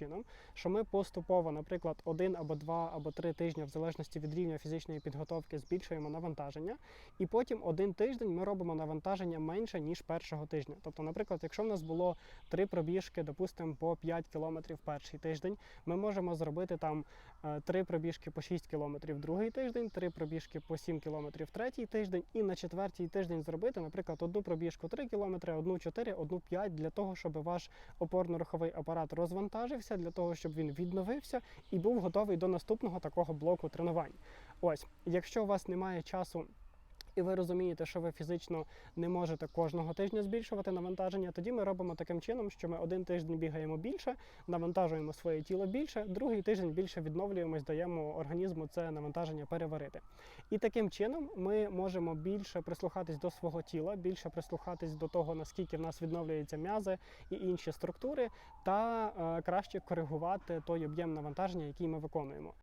чином, що ми поступово, наприклад, один або два або три тижні, в залежності від рівня фізичної підготовки, збільшуємо навантаження, і потім один тиждень ми робимо навантаження менше ніж першого тижня. Тобто, наприклад, якщо в нас було три пробіжки, допустимо, по 5 кілометрів перший тиждень, ми можемо зробити там е, три пробіжки по 6 кілометрів другий тиждень, три пробіжки по 7 кілометрів третій тиждень, і на четвертій тиждень зробити, наприклад, одну пробіжку 3 кілометри, одну 4, одну 5, для того, щоб ваш опорно-руховий апарат розвантажився, для того, щоб він відновився і був готовий до наступного такого блоку тренувань. Ось, якщо у вас немає часу. І ви розумієте, що ви фізично не можете кожного тижня збільшувати навантаження. Тоді ми робимо таким чином, що ми один тиждень бігаємо більше, навантажуємо своє тіло більше, другий тиждень більше відновлюємось, даємо організму це навантаження переварити. І таким чином ми можемо більше прислухатись до свого тіла, більше прислухатись до того, наскільки в нас відновлюються м'язи і інші структури, та е, краще коригувати той об'єм навантаження, який ми виконуємо.